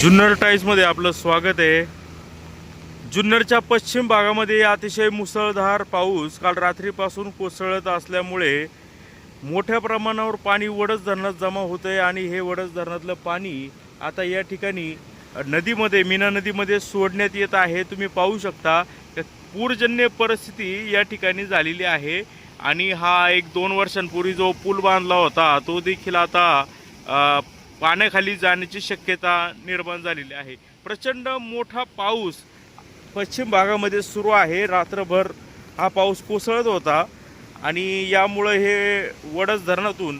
जुन्नर टाईम्समध्ये आपलं स्वागत आहे. जुन्नरच्या पश्चिम भागामध्ये अतिशय मुसळधार पाऊस काल रात्रीपासून कोसळत असल्यामुळे मोठ्या प्रमाणावर पाणी वडस धरणात जमा होतं आहे आणि हे वडस धरणातलं पाणी आता या ठिकाणी नदीमध्ये मीना नदीमध्ये सोडण्यात येत आहे. तुम्ही पाहू शकता पूरजन्य परिस्थिती या ठिकाणी झालेली आहे आणि हा एक दोन वर्षांपूर्वी जो पूल बांधला होता तो देखील आता पाण्याखाली जाण्याची शक्यता निर्माण झालेली आहे. प्रचंड मोठा पाऊस पश्चिम भागामध्ये सुरू आहे. रात्रभर हा पाऊस कोसळत होता आणि यामुळं हे वडस धरणातून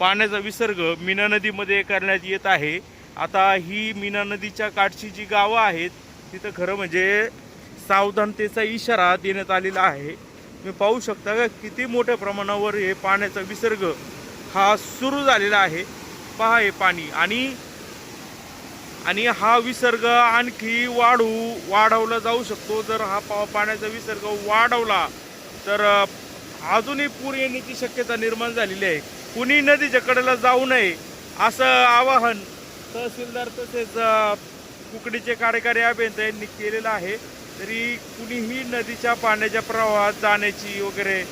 पाण्याचा विसर्ग मीना नदीमध्ये करण्यात येत आहे. आता ही मीना नदीच्या काठची जी गावं आहेत तिथं खरं म्हणजे सावधानतेचा इशारा देण्यात आलेला आहे. तुम्ही पाहू शकता का किती मोठ्या प्रमाणावर हे पाण्याचा विसर्ग हा सुरू झालेला आहे. पहा हे पाणी. आणि आणि हा विसर्ग आणखी वाढू वाढवला जाऊ शकतो. जर हा पा पाण्याचा विसर्ग वाढवला तर अजूनही पूर येण्याची शक्यता निर्माण झालेली आहे. कुणी नदीच्या कडेला जाऊ नये असं आवाहन तहसीलदार तसेच कुकडीचे कार्यकारी अभियंता यांनी केलेलं आहे. तरी कुणीही नदीच्या पाण्याच्या प्रवाहात जाण्याची वगैरे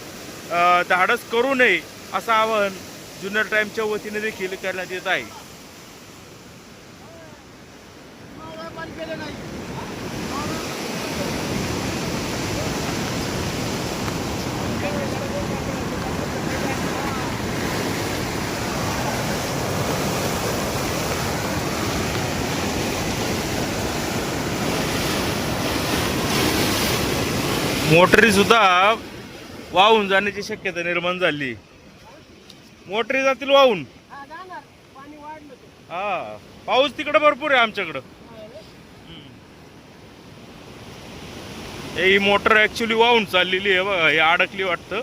धाडस करू नये असं आवाहन जुन्नर टाईमच्या वतीने देखील करण्यात येत आहे. मोटरी सुद्धा वाहून जाण्याची शक्यता निर्माण झाली. मोटरी जातील वाहून. हा हा पाऊस तिकडं भरपूर आहे आमच्याकडं. हे ही मोटर ऍक्च्युली वाहून चाललेली आहे बघा हे अडकली वाटतं.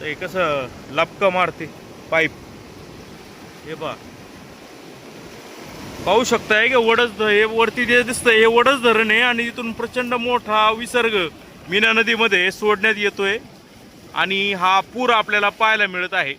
हे कसं लपका मारते पाईप. हे बा पाहू शकताय की वडच हे वरती जे दिसतंय हे वडच धरण आहे आणि इथून प्रचंड मोठा विसर्ग मीना नदीमध्ये सोडण्यात येतोय. आणि हा पूर आपल्याला पाहायला मिळत आहे.